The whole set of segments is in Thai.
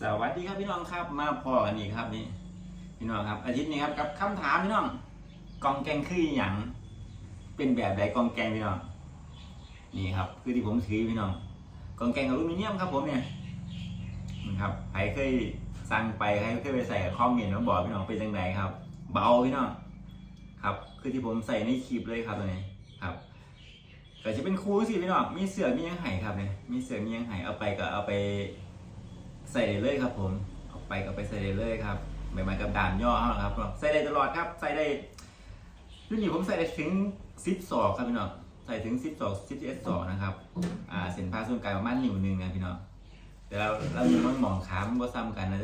สวัสดีครับพี่น้องครับมาพอกันอีกครับนี่พี่น้องครับอาทิตย์นี้ครับกับคำถามพี่น้องกองแกงคืออย่างเป็นแบบใดกองแกงพี่น้องนี่ครับ คือที่ผมถือพี่น้องกองแกงอลูมิเนียมครับผมเนี่ยนะครับใครเคยสั่งไปใครเคยไปใส่กับคอมเมนต์มาบอกพี่น้องเป็นจังไดครับ เบาพี่น้องครับ คือที่ผมใส่ในคลิปเลยครับตัวนี้ครับแต่จะเป็นครูสิพี่น้องมีเสือมียังไห้ครับเนี่ยมีเสือมียังไห้เอาไปก็เอาไป ใส่ได้เลยครับ ผมเอาไปก็ไปใส่ได้เลยครับใบไม้กับด่านย่อเท่านั้นครับใส่ได้ตลอดครับใส่ได้รุ่นนี้ผมใส่ได้ถึงซิปสอกครับพี่น้องใส่ถึงซิปสอกซิปเอสสอกนะครับอ่าเส้นผ่าศูนย์กลางประมาณนิ้วหนึงนะพี่น้องแต่เราเรามีมันหมองขามันก็ซ้ำกันนะ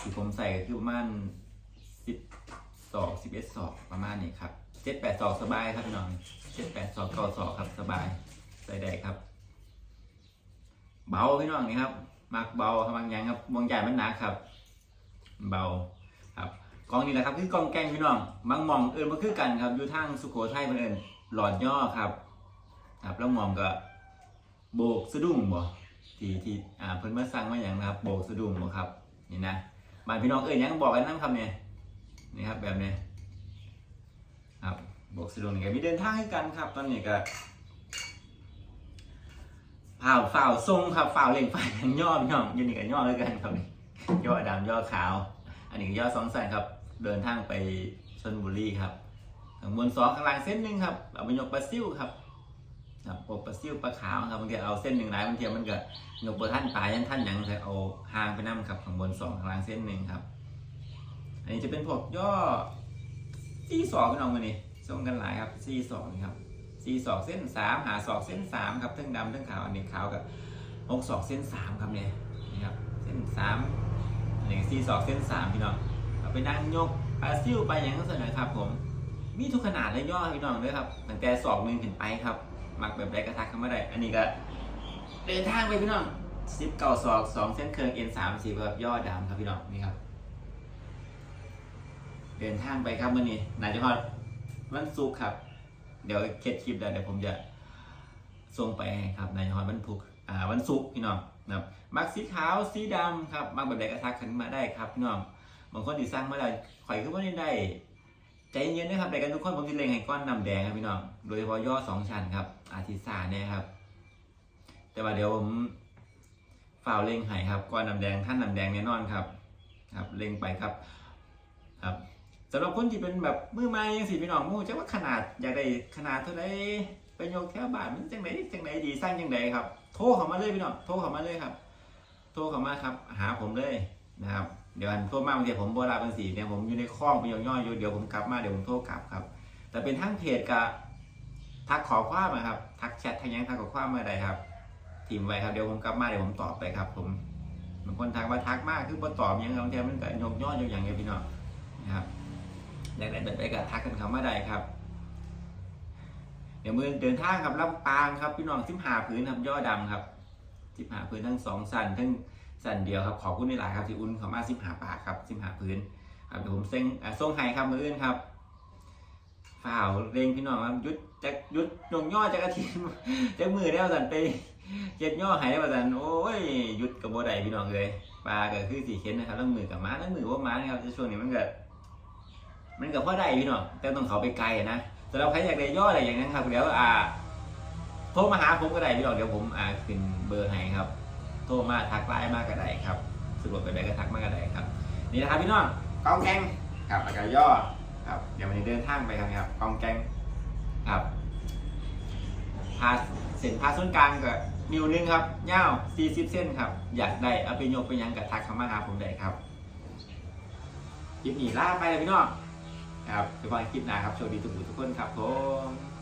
ที่ผมใส่ก็คือประมาณสิบสอกสิบเอสสอกประมาณนี้ครับเจ็ดแปดสอกสบายครับพี่น้องเจ็ดแปดสอกเก้าสอกครับสบายใส่ได้ครับ เบาพี่น้องนี่ครับ มักเบาครับบางอย่างครับบางอย่างมันหนักครับ เบาครับกองนี้แหละครับคือกองแกงพี่น้องบางมองเอิญมาคือกันครับอยู่ทางสุโขทัยเพิ่นเอิญหลอดย่อครับครับแล้วมองก็โบกสะดุ้งบ่ที่ที่อ่าเพิ่นมาสั่งมาอย่างนะครับ โบกสะดุ้งบ่ครับนี่นะบ้านพี่น้องเอิญยังบอกกันนั่ครับเนี่ยนี่ครับแบบนี้ครับโบกสะดุ้งนี่ก็มีเดินทางให้กันครับ ตอนนี้ก็ ฝ่าวฝ่าวทรงครับฝ่าวเล่งฝ่ายกันย่อมย่อมอยูนี่กันย่อด้วยกันครับย่อดำย่อขาว อันนี้ก็ย่อสองสันครับ เดินทางไปชนบุรีครับข้างบนสองข้างล่างเส้นหนึ่งครับเอาไปยกปลาซิ่วครับครับปกปลาซิ่วปลาขาวครับบางทีเอาเส้นหนึ่งหลายบางทีมันก็ยกปลาท่านปลายันท่านหยังเลยเอาหางไปนั่งครับข้างบนสองข้างล่างเส้นหนึ่งครับ อันนี้จะเป็นพวกย่อซี่สองพี่น้องมานี่ส่งกันหลายครับซี่สองครับ สี่ศอกเส้นสามหาศอกเส้นสามครับทั้งดำทั้งขาวอันนี้ขาวกับหกศอกเส้นสามครับเนี่ยนี่ครับเส้นสามอันนี้สี่ศอกเส้นสามพี่น้องเอาไปนั่งยกปลาซิ่วไปอย่างนั้นเสนอครับผมมีทุกขนาดเลยย่อพี่น้องด้วยครับตั้งแต่ศอกหนึ่งขึ้นไปครับมักแบบใดกระทักเข้ามาได้อันนี้ก็เดินทางไปพี่น้องสิบเก้าศอกสองเส้นเคืองเอ็นสามสี่แบบย่อดำครับพี่น้องนี่ครับ เดินทางไปครับวันนี้นายจะพอดวันศุกร์ครับ เดี๋ยวเคล็ดคลิปแล้วเดี๋ยวผมจะส่งไปให้ครับในฮอนวันพุกอ่าวันศุกร์พี่น้องนะครับมักสีขาวสีดำครับมักแบบใดก็ทักกันมาได้ครับพี่น้องบางคนที่สร้างมาแล้วข่อยก็ไม่ได้ใจเย็นนะครับแต่กันทุกคนผมจะเล็งให้ก้อนนำแดงครับพี่น้องโดยเฉพาะย่อสองชั้นครับ อาทิตย์สาเนี่ยครับ แต่ว่าเดี๋ยวผมฝ่าวเล็งให้ครับก้อนนำแดงท่านนำแดงแน่นอนครับ ครับเล็งไปครับครับ สำหรับคนที่เป็นแบบมือใหม่ยังสิพี่น้องมูจะว่าขนาดอยากได้ขนาดเท่าไรไปโยกแค่บาทมันจังไดจังไดดีสร้างจังไดครับ โทรเข้ามาเลยพี่น้องโทรเข้ามาเลยครับ โทรเข้ามาครับ หาผมเลยนะครับเดี๋ยวอันโทรมาบางทีผมโบราณเป็นสีเนี่ยผมอยู่ในคลองไปย่อยๆอยู่เดี๋ยวผมกลับมาเดี๋ยวผมโทรกลับครับ แต่เป็นทั้งเพจกับทักขอความนะครับ ทักแชททางยังทักขอความมาได้ครับทีมไว้ครับเดี๋ยวผมกลับมาเดี๋ยวผมตอบไปครับ ผมบางคนทักว่าทักมากคือบ่ตอบยังบางทีมันก็ยกย่อยอย่างเงี้ยพี่น้องนะครับ อยากได้แบบไปกับทักกันเขามาได้ครับ เดี๋ยวมือเดินทางครับลำปางครับพี่น้องสิบหาพื้นครับย่อดำครับสิบหาพื้นทั้งสองสันทั้งสันเดียวครับขอบคุณในหลายครับที่อุ่นเขามาสิบหาปากครับสิบหาพื้นครับเดี๋ยวผมเซ็งอ่าส่งให้ครับมืออื่นครับฝ่าวเร่งพี่น้องครับยุดจะยุดยงย่อจะกระทิมจะมือได้วสันไปเจ็ดย่อหายได้วสันโอ้ยหยุดกับโบไดพี่น้องเลยปลาก็คือสีเข็นนะครับแล้วมือกับม้าแล้วมือว่าม้านะครับจะช่วงนี้มันเกิด มันกับพ่อได้พี่น้องแต่ต้องเขาไปไกลอะนะสำหรับใครอยากได้ย่ออะไรอย่างนั้นครับเดี๋ยวอ่าโทรมาหาผมก็ได้พี่น้องเดี๋ยวผมอ่าขึ้นเบอร์ให้ครับ โทรมาทักไลน์มาก็ได้ครับสะดวกไปไหนก็ทักมาก็ได้ครับ นี่นะครับพี่น้องกองแกงครับแล้วก็ย่อครับเดี๋ยววันนี้เดินทางไปกันครับกองแกงครับพาเส้นพาส่วนกลางก็นิ้วหนึงครับยาว40 เส้นครับ อยากได้เอาไปยกไปยังกับทักเข้ามาหาผมได้ครับคลิปนี้ลาไปเลยพี่น้อง ครับไปพบกันคลิปหน้าครับโชคดีทุกผู้ทุกคนครับผม